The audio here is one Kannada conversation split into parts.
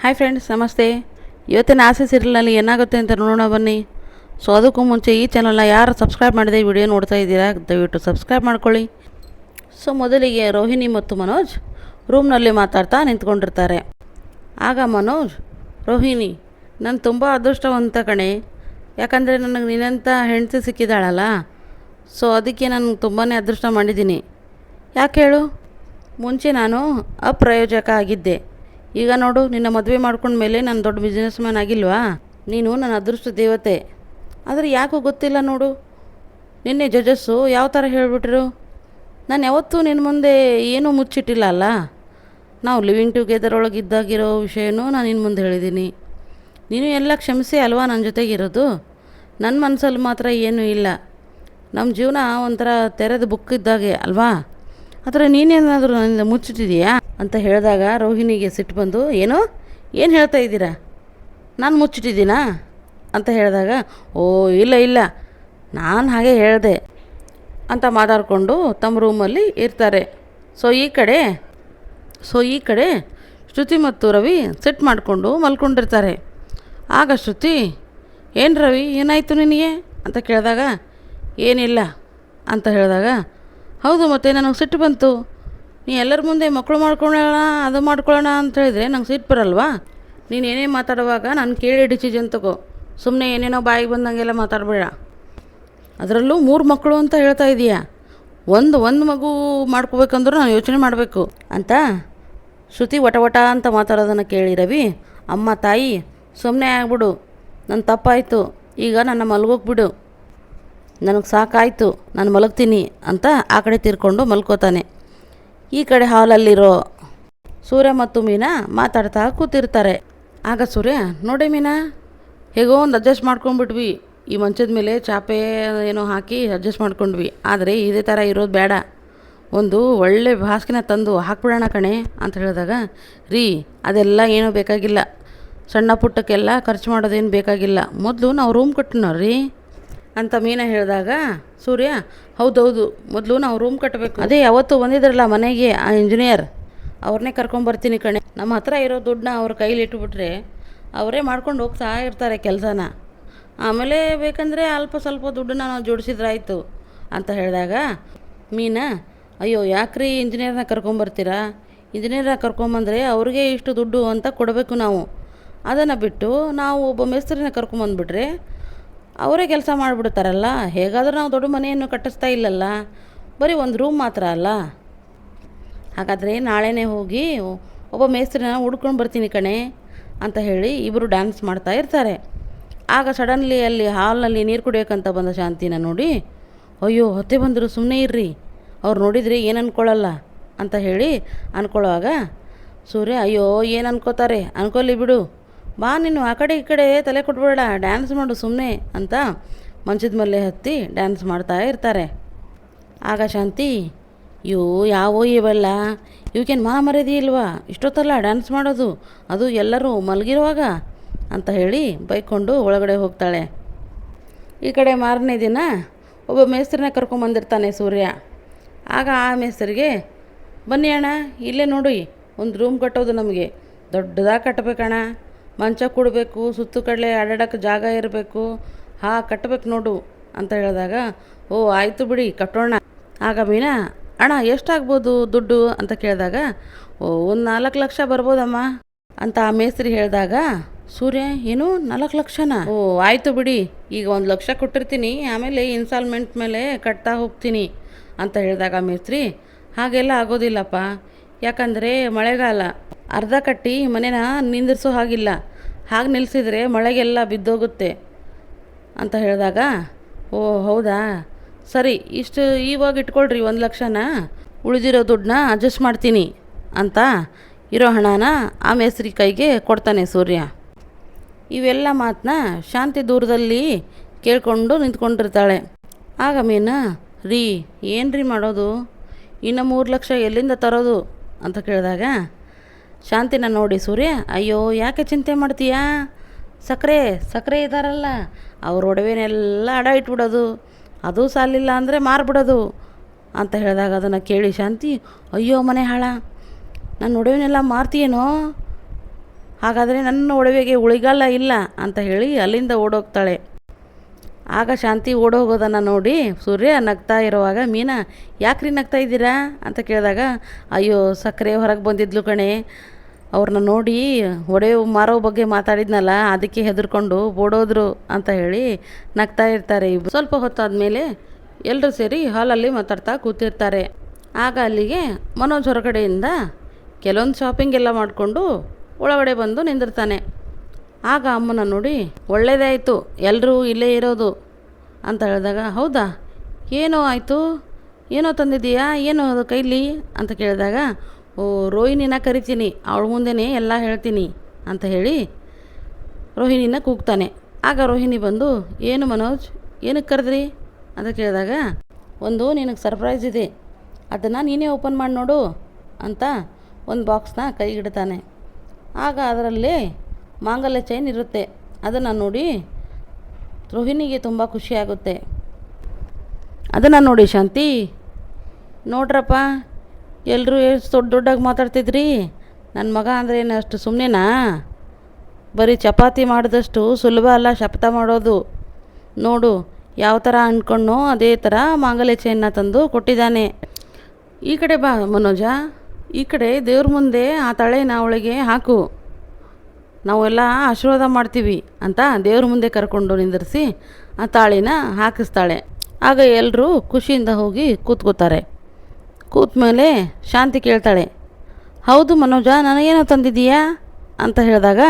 ಹಾಯ್ ಫ್ರೆಂಡ್ಸ್ ನಮಸ್ತೆ. ಇವತ್ತಿನ ಆಸೆ ಸೀರಿಯಲ್ನಲ್ಲಿ ಏನಾಗುತ್ತೆ ಅಂತ ನೋಡೋಣ ಬನ್ನಿ. ಸೊ ಅದಕ್ಕೂ ಮುಂಚೆ ಈ ಚಾನಲ್ನ ಯಾರು ಸಬ್ಸ್ಕ್ರೈಬ್ ಮಾಡಿದೆ ವಿಡಿಯೋ ನೋಡ್ತಾ ಇದ್ದೀರಾ, ದಯವಿಟ್ಟು ಸಬ್ಸ್ಕ್ರೈಬ್ ಮಾಡ್ಕೊಳ್ಳಿ. ಸೊ ಮೊದಲಿಗೆ ರೋಹಿಣಿ ಮತ್ತು ಮನೋಜ್ ರೂಮ್ನಲ್ಲಿ ಮಾತಾಡ್ತಾ ನಿಂತ್ಕೊಂಡಿರ್ತಾರೆ. ಆಗ ಮನೋಜ್, ರೋಹಿಣಿ, ನಾನು ತುಂಬ ಅದೃಷ್ಟವಂತ ಕಣೆ. ಯಾಕಂದರೆ ನನಗೆ ನಿನ್ನಂಥ ಹೆಂಡತಿ ಸಿಕ್ಕಿದಾಳಲ್ಲ. ಸೊ ಅದಕ್ಕೆ ನಾನು ತುಂಬಾ ಅದೃಷ್ಟ ಮಾಡಿದ್ದೀನಿ. ಯಾಕೆ ಹೇಳು? ಮುಂಚೆ ನಾನು ಅಪ್ರಯೋಜಕ ಆಗಿದ್ದೆ. ಈಗ ನೋಡು, ನಿನ್ನ ಮದುವೆ ಮಾಡ್ಕೊಂಡ ಮೇಲೆ ನಾನು ದೊಡ್ಡ ಬಿಸ್ನೆಸ್ ಮ್ಯಾನ್ ಆಗಿಲ್ವಾ? ನೀನು ನನ್ನ ಅದೃಷ್ಟ ದೇವತೆ. ಆದರೆ ಯಾಕೋ ಗೊತ್ತಿಲ್ಲ ನೋಡು. ನಿನ್ನೆ ಜಜಸ್ಸು ಯಾವ ಥರ ಹೇಳಿಬಿಟ್ರು? ನಾನು ಯಾವತ್ತೂ ನಿನ್ನ ಮುಂದೆ ಏನೂ ಮುಚ್ಚಿಟ್ಟಿಲ್ಲ ಅಲ್ಲ? ನಾವು ಲಿವಿಂಗ್ ಟುಗೆದರ್ ಒಳಗೆ ಇದ್ದಾಗಿರೋ ವಿಷಯನೂ ನಾನು ನಿನ್ನ ಮುಂದೆ ಹೇಳಿದ್ದೀನಿ ನೀನು ಎಲ್ಲ ಕ್ಷಮಿಸಿ ಅಲ್ವಾ ನನ್ನ ಜೊತೆಗಿರೋದು ನನ್ನ ಮನಸ್ಸಲ್ಲಿ ಮಾತ್ರ ಏನೂ ಇಲ್ಲ. ನಮ್ಮ ಜೀವನ ಒಂಥರ ತೆರೆದ ಬುಕ್ ಇದ್ದಾಗೆ ಅಲ್ವಾ? ಆದರೆ ನೀನೇನಾದರೂ ನನ್ನಿಂದ ಮುಚ್ಚಿಟ್ಟಿದೀಯಾ? ಅಂತ ಹೇಳಿದಾಗ ರೋಹಿಣಿಗೆ ಸಿಟ್ಟು ಬಂದು, ಏನು? ಏನು ಹೇಳ್ತಾ ಇದ್ದೀರಾ? ನಾನು ಮುಚ್ಚಿಟ್ಟಿದ್ದೀನಾ? ಅಂತ ಹೇಳಿದಾಗ, ಓ, ಇಲ್ಲ ಇಲ್ಲ. ನಾನು ಹಾಗೆ ಹೇಳಿದೆ. ಅಂತ ಮಾತಾಡಿಕೊಂಡು ತಮ್ಮ ರೂಮಲ್ಲಿ ಇರ್ತಾರೆ. ಸೊ, ಈ ಕಡೆ, ಸೊ, ಈ ಕಡೆ ಶ್ರುತಿ ಮತ್ತು ರವಿ ಸೆಟ್ ಮಾಡಿಕೊಂಡು ಮಲ್ಕೊಂಡಿರ್ತಾರೆ. ಆಗ ಶ್ರುತಿ, ಏನು ರವಿ, ಏನಾಯಿತು ನಿನಗೆ? ಅಂತ ಕೇಳಿದಾಗ, ಏನಿಲ್ಲ. ಅಂತ ಹೇಳಿದಾಗ, ಹೌದು, ಮತ್ತೆ ನನಗೆ ಸಿಟ್ಟು ಬಂತು. ನೀ ಎಲ್ಲರ ಮುಂದೆ ಮಕ್ಕಳು ಮಾಡ್ಕೊಳ್ಳೋಣ ಅದು ಮಾಡ್ಕೊಳ್ಳೋಣ ಅಂತ ಹೇಳಿದ್ರೆ ನಂಗೆ ಸಿಟ್ಟು ಬರಲ್ವಾ? ನೀನು ಏನೇ ಮಾತಾಡುವಾಗ ನಾನು ಕೇಳಿ ಡಿಸಿಜನ್ ತಗೋ. ಸುಮ್ಮನೆ ಏನೇನೋ ಬಾಯಿಗೆ ಬಂದಂಗೆಲ್ಲ ಮಾತಾಡಬೇಡ. ಅದರಲ್ಲೂ ಮೂರು ಮಕ್ಕಳು ಅಂತ ಹೇಳ್ತಾ ಇದೀಯಾ. ಒಂದು ಒಂದು ಮಗು ಮಾಡ್ಕೋಬೇಕಂದ್ರೂ ನಾನು ಯೋಚನೆ ಮಾಡಬೇಕು. ಅಂತ? ಶ್ರುತಿ ವಟ ವಟ ಅಂತ ಮಾತಾಡೋದನ್ನು ಕೇಳಿ ರವಿ. ಅಮ್ಮ, ತಾಯಿ ಸುಮ್ಮನೆ ಆಗ್ಬಿಡು. ನನ್ನ ತಪ್ಪಾಯಿತು. ಈಗ ನನ್ನ ಮಲಗೋಗ್ಬಿಡು ನನಗೆ ಸಾಕಾಯಿತು. ನಾನು ಮಲಗ್ತೀನಿ ಅಂತ ಆ ಕಡೆ ತೀರ್ಕೊಂಡು ಮಲ್ಕೋತಾನೆ. ಈ ಕಡೆ ಹಾಲಲ್ಲಿರೋ ಸೂರ್ಯ ಮತ್ತು ಮೀನಾ ಮಾತಾಡ್ತಾ ಕೂತಿರ್ತಾರೆ. ಆಗ ಸೂರ್ಯ, ನೋಡಿ ಮೀನಾ, ಹೇಗೋ ಒಂದು ಅಡ್ಜಸ್ಟ್ ಮಾಡ್ಕೊಂಡ್ಬಿಟ್ವಿ. ಈ ಮಂಚದ ಮೇಲೆ ಚಾಪೆ ಏನೋ ಹಾಕಿ ಅಡ್ಜಸ್ಟ್ ಮಾಡ್ಕೊಂಡ್ವಿ. ಆದರೆ ಇದೇ ಥರ ಇರೋದು ಬೇಡ. ಒಂದು ಒಳ್ಳೆ ಭಾಸ್ಕಿನ ತಂದು ಹಾಕ್ಬಿಡೋಣ ಕಣೆ, ಅಂತ ಹೇಳಿದಾಗ, ರೀ, ಅದೆಲ್ಲ ಏನೂ ಬೇಕಾಗಿಲ್ಲ. ಸಣ್ಣ ಪುಟ್ಟಕ್ಕೆಲ್ಲ ಖರ್ಚು ಮಾಡೋದೇನು ಬೇಕಾಗಿಲ್ಲ. ಮೊದಲು ನಾವು ರೂಮ್ ಕಟ್ಟೋಣ ರೀ? ಅಂತ ಮೀನ ಹೇಳಿದಾಗ, ಸೂರ್ಯ, ಹೌದೌದು, ಮೊದಲು ನಾವು ರೂಮ್ ಕಟ್ಟಬೇಕು ಅದೇ, ಯಾವತ್ತು ಬಂದಿದ್ರಲ್ಲ ಮನೆಗೆ ಆ ಇಂಜಿನಿಯರ್ ಅವ್ರನ್ನೇ ಕರ್ಕೊಂಬರ್ತೀನಿ ಕಣೆ. ನಮ್ಮ ಹತ್ರ ಇರೋ ದುಡ್ಡನ್ನ ಅವ್ರ ಕೈಲಿ ಇಟ್ಬಿಟ್ರೆ ಅವರೇ ಮಾಡ್ಕೊಂಡು ಹೋಗ್ತಾ ಇರ್ತಾರೆ ಕೆಲಸನ. ಆಮೇಲೆ ಬೇಕಂದರೆ ಅಲ್ಪ ಸ್ವಲ್ಪ ದುಡ್ಡನ್ನ ನಾವು ಜೋಡಿಸಿದ್ರಾಯ್ತು, ಅಂತ ಹೇಳಿದಾಗ, ಮೀನಾ, ಅಯ್ಯೋ, ಯಾಕ್ರಿ ಇಂಜಿನಿಯರ್ನ ಕರ್ಕೊಂಬರ್ತೀರಾ ಇಂಜಿನಿಯರ್ನ ಕರ್ಕೊಂಬಂದರೆ ಅವ್ರಿಗೆ ಇಷ್ಟು ದುಡ್ಡು ಅಂತ ಕೊಡಬೇಕು ನಾವು. ಅದನ್ನು ಬಿಟ್ಟು ನಾವು ಒಬ್ಬ ಮೇಸ್ತ್ರಿನ ಕರ್ಕೊಂಬಂದ್ಬಿಟ್ರೆ ಅವರೇ ಕೆಲಸ ಮಾಡಿಬಿಡ್ತಾರಲ್ಲ? ಹೇಗಾದರೂ ನಾವು ದೊಡ್ಡ ಮನೆಯನ್ನು ಕಟ್ಟಿಸ್ತಾ ಇಲ್ಲಲ್ಲ? ಬರೀ ಒಂದು ರೂಮ್ ಮಾತ್ರ ಅಲ್ಲ? ಹಾಗಾದರೆ ನಾಳೆನೇ ಹೋಗಿ ಒಬ್ಬ ಮೇಸ್ತ್ರಿನ ಹುಡ್ಕೊಂಡು ಬರ್ತೀನಿ ಕಣೆ ಅಂತ ಹೇಳಿ ಇಬ್ಬರು ಡ್ಯಾನ್ಸ್ ಮಾಡ್ತಾ ಇರ್ತಾರೆ. ಆಗ ಸಡನ್ಲಿ ಅಲ್ಲಿ ಹಾಲ್ನಲ್ಲಿ ನೀರು ಕುಡಿಯೋಕ್ಕಂತ ಬಂದ ಶಾಂತಿನ ನೋಡಿ, ಅಯ್ಯೋ, ಹೊತ್ತೆ ಬಂದರು ಸುಮ್ಮನೆ ಇರ್ರಿ. ಅವ್ರು ನೋಡಿದರೆ ಏನು ಅನ್ಕೊಳ್ಳಲ್ಲ ಅಂತ ಹೇಳಿ ಅಂದ್ಕೊಳ್ಳುವಾಗ ಸೂರ್ಯ, ಅಯ್ಯೋ, ಏನು ಅನ್ಕೋತಾರೆ? ಅನ್ಕೊಳ್ಳಿ ಬಿಡು. ಬಾ ನೀನು ಆ ಕಡೆ ಈ ಕಡೆ ತಲೆ ಕೊಟ್ಬೇಡ ಡ್ಯಾನ್ಸ್ ಮಾಡು ಸುಮ್ಮನೆ ಅಂತ ಮಂಚದ ಮೇಲೆ ಹತ್ತಿ ಡ್ಯಾನ್ಸ್ ಮಾಡ್ತಾ ಇರ್ತಾರೆ. ಆಗ ಶಾಂತಿ ಇವು ಯಾವೋ ಇವೆಲ್ಲ? ಇವಕ್ಕೇನು ಮಾ ಮರ್ಯಾದಿ ಇಲ್ವಾ? ಇಷ್ಟೊತ್ತಲ್ಲ ಡ್ಯಾನ್ಸ್ ಮಾಡೋದು, ಅದು ಎಲ್ಲರೂ ಮಲಗಿರುವಾಗ? ಅಂತ ಹೇಳಿ ಬೈಕೊಂಡು ಒಳಗಡೆ ಹೋಗ್ತಾಳೆ. ಈ ಕಡೆ ಮಾರನೇ ದಿನ ಒಬ್ಬ ಮೇಸ್ತ್ರಿನ ಕರ್ಕೊಂಬಂದಿರ್ತಾನೆ ಸೂರ್ಯ. ಆಗ ಆ ಮೇಸ್ತ್ರಿಗೆ, ಬನ್ನಿ ಅಣ್ಣ, ಇಲ್ಲೇ ನೋಡಿ, ಒಂದು ರೂಮ್ ಕಟ್ಟೋದು ನಮಗೆ. ದೊಡ್ಡದಾಗಿ ಕಟ್ಟಬೇಕಣ್ಣ ಮಂಚ ಕೊಡಬೇಕು, ಸುತ್ತು ಕಡಲೆ ಆಡಾಡೋಕ್ಕೆ ಜಾಗ ಇರಬೇಕು. ಹಾ ಕಟ್ಟಬೇಕು ನೋಡು ಅಂತ ಹೇಳಿದಾಗ, ಓ, ಆಯಿತು ಬಿಡಿ, ಕಟ್ಟೋಣ. ಆಗ ಮೀನಾ, ಅಣ್ಣ, ಎಷ್ಟಾಗ್ಬೋದು ದುಡ್ಡು ಅಂತ ಕೇಳಿದಾಗ, ಓ, ಒಂದು ನಾಲ್ಕು ಲಕ್ಷ ಬರ್ಬೋದಮ್ಮ ಅಂತ ಆ ಮೇಸ್ತ್ರಿ ಹೇಳಿದಾಗ, ಸೂರ್ಯ, ಏನು? ನಾಲ್ಕು ಲಕ್ಷನಾ? ಓ, ಆಯಿತು ಬಿಡಿ, ಈಗ ಒಂದು ಲಕ್ಷ ಕೊಟ್ಟಿರ್ತೀನಿ, ಆಮೇಲೆ ಇನ್ಸ್ಟಾಲ್ಮೆಂಟ್ ಮೇಲೆ ಕಟ್ತಾ ಹೋಗ್ತೀನಿ ಅಂತ ಹೇಳಿದಾಗ ಮೇಸ್ತ್ರಿ, ಹಾಗೆಲ್ಲ ಆಗೋದಿಲ್ಲಪ್ಪ. ಯಾಕಂದರೆ ಮಳೆಗಾಲ. ಅರ್ಧ ಕಟ್ಟಿ ಮನೇನ ನಿಂದಿರಿಸೋ ಹಾಗಿಲ್ಲ. ಹಾಗೆ ನಿಲ್ಲಿಸಿದರೆ ಮಳೆಗೆಲ್ಲ ಬಿದ್ದೋಗುತ್ತೆ ಅಂತ ಹೇಳಿದಾಗ, ಓ ಹೌದಾ? ಸರಿ, ಇಷ್ಟು ಇವಾಗ ಇಟ್ಕೊಳ್ರಿ ಒಂದು ಲಕ್ಷನ. ಉಳಿದಿರೋ ದುಡ್ಡನ್ನ ಅಡ್ಜಸ್ಟ್ ಮಾಡ್ತೀನಿ ಅಂತ ಇರೋ ಹಣನ ಆ ಮೇಸ್ತ್ರಿ ಕೈಗೆ ಕೊಡ್ತಾನೆ ಸೂರ್ಯ. ಇವೆಲ್ಲ ಮಾತನ್ನ ಶಾಂತಿ ದೂರದಲ್ಲಿ ಕೇಳ್ಕೊಂಡು ನಿಂತ್ಕೊಂಡಿರ್ತಾಳೆ. ಆಗ ಮೀನಾ, ರೀ ಏನು ರೀ ಮಾಡೋದು? ಇನ್ನು ಮೂರು ಲಕ್ಷ ಎಲ್ಲಿಂದ ತರೋದು? ಅಂತ ಕೇಳಿದಾಗ ಶಾಂತಿನ ನೋಡಿ ಸೂರ್ಯ, ಅಯ್ಯೋ, ಯಾಕೆ ಚಿಂತೆ ಮಾಡ್ತೀಯಾ? ಸಕ್ಕರೆ ಸಕ್ಕರೆ ಇದ್ದಾರಲ್ಲ ಅವ್ರ ಒಡವೆನೆಲ್ಲ ಅಡ ಇಟ್ಬಿಡೋದು. ಅದು ಸಾಲಿಲ್ಲ ಅಂದರೆ ಮಾರ್ಬಿಡೋದು, ಅಂತ ಹೇಳಿದಾಗ ಅದನ್ನು ಕೇಳಿ ಶಾಂತಿ, ಅಯ್ಯೋ, ಮನೆ ಹಾಳ. ನನ್ನ ಒಡವೆನೆಲ್ಲ ಮಾರ್ತೀಯೇನೋ? ಹಾಗಾದರೆ ನನ್ನ ಒಡವೆಗೆ ಉಳಿಗಾಲ ಇಲ್ಲ, ಅಂತ ಹೇಳಿ ಅಲ್ಲಿಂದ ಓಡೋಗ್ತಾಳೆ. ಆಗ ಶಾಂತಿ ಓಡೋಗೋದನ್ನು ನೋಡಿ ಸೂರ್ಯ ನಗ್ತಾ ಇರುವಾಗ, ಮೀನಾ, ಯಾಕ್ರಿ ನಗ್ತಾ ಇದ್ದೀರಾ? ಅಂತ ಕೇಳಿದಾಗ, ಅಯ್ಯೋ, ಸಕ್ಕರೆ ಹೊರಗೆ ಬಂದಿದ್ಲು ಕಣೆ. ಅವ್ರನ್ನ ನೋಡಿ ಒಡೆ ಮಾರೋ ಬಗ್ಗೆ ಮಾತಾಡಿದ್ನಲ್ಲ, ಅದಕ್ಕೆ ಹೆದರ್ಕೊಂಡು ಓಡೋದ್ರು ಅಂತ ಹೇಳಿ ನಗ್ತಾ ಇರ್ತಾರೆ ಇಬ್ಬರು ಸ್ವಲ್ಪ ಹೊತ್ತಾದಮೇಲೆ ಎಲ್ಲರೂ ಸೇರಿ ಹಾಲಲ್ಲಿ ಮಾತಾಡ್ತಾ ಕೂತಿರ್ತಾರೆ. ಆಗ ಅಲ್ಲಿಗೆ ಮನೋಜ್ ಹೊರಗಡೆಯಿಂದ ಕೆಲವೊಂದು ಶಾಪಿಂಗ್ ಎಲ್ಲ ಮಾಡಿಕೊಂಡು ಒಳಗಡೆ ಬಂದು ನಿಂದಿರ್ತಾನೆ. ಆಗ ಅಮ್ಮನ ನೋಡಿ ಒಳ್ಳೆಯದೇ ಆಯಿತು ಎಲ್ಲರೂ ಇಲ್ಲೇ ಇರೋದು. ಅಂತ ಹೇಳಿದಾಗ, ಹೌದಾ? ಏನೋ ಆಯಿತು? ಏನೋ ತಂದಿದ್ದೀಯಾ? ಏನೋ ಅದು ಕೈಲಿ? ಅಂತ ಕೇಳಿದಾಗ, ಓ, ರೋಹಿಣಿನ ಕರಿತೀನಿ, ಅವಳ ಮುಂದೆನೇ ಎಲ್ಲ ಹೇಳ್ತೀನಿ. ಅಂತ ಹೇಳಿ ರೋಹಿಣಿನ ಕೂಗ್ತಾನೆ. ಆಗ ರೋಹಿಣಿ ಬಂದು, ಏನು ಮನೋಜ್, ಏನಕ್ಕೆ ಕರೆದ್ರಿ? ಅಂತ ಕೇಳಿದಾಗ, ಒಂದು ನಿನಗೆ ಸರ್ಪ್ರೈಸ್ ಇದೆ, ಅದನ್ನು ನೀನೇ ಓಪನ್ ಮಾಡಿ ನೋಡು ಅಂತ ಒಂದು ಬಾಕ್ಸ್ನ ಕೈಗಿಡ್ತಾನೆ ಆಗ ಅದರಲ್ಲಿ ಮಾಂಗಲ್ಯ ಚೈನ್ ಇರುತ್ತೆ. ಅದನ್ನು ನೋಡಿ ರೋಹಿಣಿಗೆ ತುಂಬ ಖುಷಿಯಾಗುತ್ತೆ ಅದನ್ನು ನೋಡಿ ಶಾಂತಿ. ನೋಡ್ರಪ್ಪ ಎಲ್ಲರೂ ಎಷ್ಟು ದೊಡ್ಡ ದೊಡ್ಡಾಗಿ ಮಾತಾಡ್ತಿದ್ರಿ? ನನ್ನ ಮಗ ಅಂದರೆ ಏನು ಅಷ್ಟು ಸುಮ್ಮನೆನಾ ಬರೀ ಚಪಾತಿ ಮಾಡಿದಷ್ಟು ಸುಲಭ ಅಲ್ಲ ಶಪಥ ಮಾಡೋದು. ನೋಡು, ಯಾವ ಥರ ಅಂದ್ಕೊಂಡು ಅದೇ ಥರ ಮಾಂಗಲ್ಯ ಚೈನ್ನ ತಂದು ಕೊಟ್ಟಿದ್ದಾನೆ. ಈ ಕಡೆ ಬಾ ಮನೋಜ. ಈ ಕಡೆ ದೇವ್ರ ಮುಂದೆ ಆ ತಳೆನ ಅವಳಿಗೆ ಹಾಕು. ನಾವೆಲ್ಲ ಆಶೀರ್ವಾದ ಮಾಡ್ತೀವಿ ಅಂತ ದೇವ್ರ ಮುಂದೆ ಕರ್ಕೊಂಡು ನಿಂದಿರಿಸಿ ಆ ತಾಳಿನ ಹಾಕಿಸ್ತಾಳೆ. ಆಗ ಎಲ್ಲರೂ ಖುಷಿಯಿಂದ ಹೋಗಿ ಕೂತ್ಕೋತಾರೆ. ಕೂತ್ಮೇಲೆ ಶಾಂತಿ ಕೇಳ್ತಾಳೆ, ಹೌದು ಮನೋಜ, ನನಗೇನೋ ತಂದಿದ್ದೀಯಾ? ಅಂತ ಹೇಳಿದಾಗ,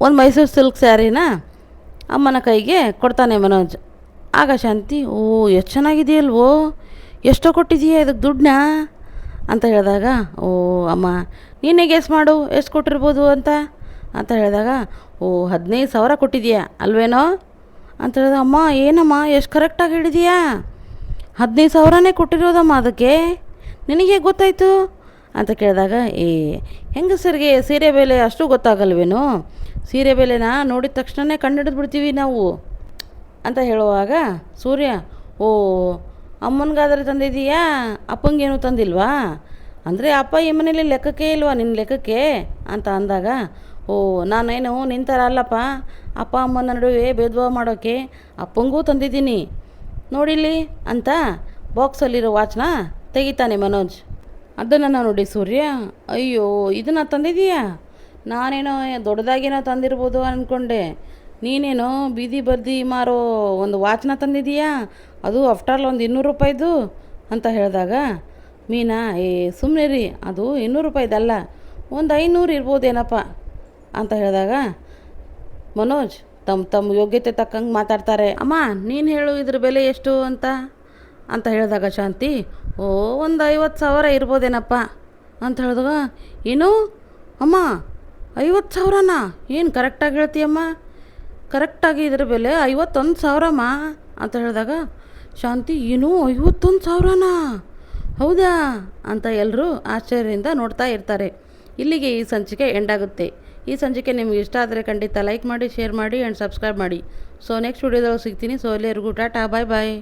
ಒಂದು ಮೈಸೂರು ಸಿಲ್ಕ್ ಸ್ಯಾರಿನ ಅಮ್ಮನ ಕೈಗೆ ಕೊಡ್ತಾನೆ ಮನೋಜ್. ಆಗ ಶಾಂತಿ, ಓ, ಎಷ್ಟು ಚೆನ್ನಾಗಿದೆಯಲ್ವೋ? ಎಷ್ಟೋ ಕೊಟ್ಟಿದ್ದೀಯಾ ಇದಕ್ಕೆ ದುಡ್ಡನ್ನ? ಅಂತ ಹೇಳಿದಾಗ, ಓ, ಅಮ್ಮ ನೀನೇ ಗೆಸ್ ಮಾಡು, ಎಷ್ಟು ಕೊಟ್ಟಿರ್ಬೋದು ಅಂತ? ಅಂತ ಹೇಳಿದಾಗ, ಓ, ಹದಿನೈದು ಸಾವಿರ ಕೊಟ್ಟಿದ್ಯಾ ಅಲ್ವೇನೋ? ಅಂತ ಹೇಳಿದ ಅಮ್ಮ, ಏನಮ್ಮ, ಎಷ್ಟು ಕರೆಕ್ಟಾಗಿ ಹಿಡಿದೀಯಾ ಹದಿನೈದು ಸಾವಿರನೇ ಕೊಟ್ಟಿರೋದಮ್ಮ ಅದಕ್ಕೆ? ನಿನಗೆ ಗೊತ್ತಾಯಿತು? ಅಂತ ಕೇಳಿದಾಗ, ಏ, ಹೆಂಗಸರಿಗೆ ಸೀರೆ ಬೆಲೆ ಅಷ್ಟು ಗೊತ್ತಾಗಲ್ವೇನೋ? ಸೀರೆ ಬೆಲೆನ ನೋಡಿದ ತಕ್ಷಣವೇ ಕಂಡು ಬಿಡ್ತೀವಿ ನಾವು. ಅಂತ ಹೇಳುವಾಗ, ಸೂರ್ಯ, ಓ, ಅಮ್ಮನಿಗಾದ್ರೆ ತಂದಿದೀಯಾ ಅಪ್ಪಂಗೇನು ತಂದಿಲ್ವಾ? ಅಂದರೆ ಅಪ್ಪ ಈ ಮನೇಲಿ ಲೆಕ್ಕಕ್ಕೆ ಇಲ್ವಾ ನಿನ್ನ ಲೆಕ್ಕಕ್ಕೆ? ಅಂತ ಅಂದಾಗ ಓ, ನಾನೇನು ನಿಂತಾರ ಅಲ್ಲಪ್ಪ? ಅಪ್ಪ, ಅಮ್ಮನ ನಡುವೆ ಭೇದಭಾವ ಮಾಡೋಕ್ಕೆ ಅಪ್ಪಂಗೂ ತಂದಿದ್ದೀನಿ. ನೋಡಿಲ್ಲಿ, ಅಂತ ಬಾಕ್ಸಲ್ಲಿರೋ ವಾಚ್ನ ತೆಗಿತಾನೆ ಮನೋಜ್. ಅದನ್ನು ನೋಡಿ ಸೂರ್ಯ, ಅಯ್ಯೋ, ಇದನ್ನು ತಂದಿದೀಯಾ ನಾನೇನೋ ದೊಡ್ಡದಾಗೇನೋ ತಂದಿರ್ಬೋದು ಅಂದ್ಕೊಂಡೆ ನೀನೇನೋ ಬೀದಿ ಬರ್ದಿ ಮಾರೋ ಒಂದು ವಾಚ್ನ ತಂದಿದೀಯಾ ಅದು ಆಫ್ಟರ್ ಒಂದು ಇನ್ನೂರು ರೂಪಾಯಿದು, ಅಂತ ಹೇಳಿದಾಗ, ಮೀನಾ, ಏ ಸುಮ್ಮನೆ ರೀ ಅದು ಇನ್ನೂರು ರೂಪಾಯಿದಲ್ಲ, ಒಂದು ಐನೂರು ಇರ್ಬೋದೇನಪ್ಪ? ಅಂತ ಹೇಳಿದಾಗ, ಮನೋಜ್ ತಮ್ಮ ತಮ್ಮ ಯೋಗ್ಯತೆ ತಕ್ಕಂಗೆ ಮಾತಾಡ್ತಾರೆ. ಅಮ್ಮ, ನೀನು ಹೇಳು ಇದ್ರ ಬೆಲೆ ಎಷ್ಟು ಅಂತ? ಅಂತ ಹೇಳಿದಾಗ ಶಾಂತಿ, ಓ, ಒಂದು ಐವತ್ತು ಸಾವಿರ ಇರ್ಬೋದೇನಪ್ಪ? ಅಂತ ಹೇಳಿದಾಗ, ಏನು? ಅಮ್ಮ, ಐವತ್ತು ಸಾವಿರನಾ? ಏನು ಕರೆಕ್ಟಾಗಿ ಹೇಳ್ತೀಯಮ್ಮ ಕರೆಕ್ಟಾಗಿ ಇದ್ರ ಬೆಲೆ ಐವತ್ತೊಂದು ಸಾವಿರಮ್ಮ ಅಂತ ಹೇಳಿದಾಗ, ಶಾಂತಿ, ಏನು ಐವತ್ತೊಂದು ಸಾವಿರನಾ? ಹೌದಾ? ಅಂತ ಎಲ್ಲರೂ ಆಶ್ಚರ್ಯದಿಂದ ನೋಡ್ತಾ ಇರ್ತಾರೆ. ಇಲ್ಲಿಗೆ ಈ ಸಂಚಿಕೆ ಎಂಡ್ ಆಗುತ್ತೆ. ಈ ಸಂಚಿಕೆ ನಿಮ್ಗೆ ಇಷ್ಟ ಆದರೆ ಖಂಡಿತ ಲೈಕ್ ಮಾಡಿ ಶೇರ್ ಮಾಡಿ ಆ್ಯಂಡ್ ಸಬ್ಸ್ಕ್ರೈಬ್ ಮಾಡಿ. ಸೊ ನೆಕ್ಸ್ಟ್ ವಿಡಿಯೋದಲ್ಲಿ ಸಿಗ್ತೀನಿ. ಸೊ ಎಲ್ಲರಿಗೂ ಟಾಟಾ ಬಾಯ್ ಬಾಯ್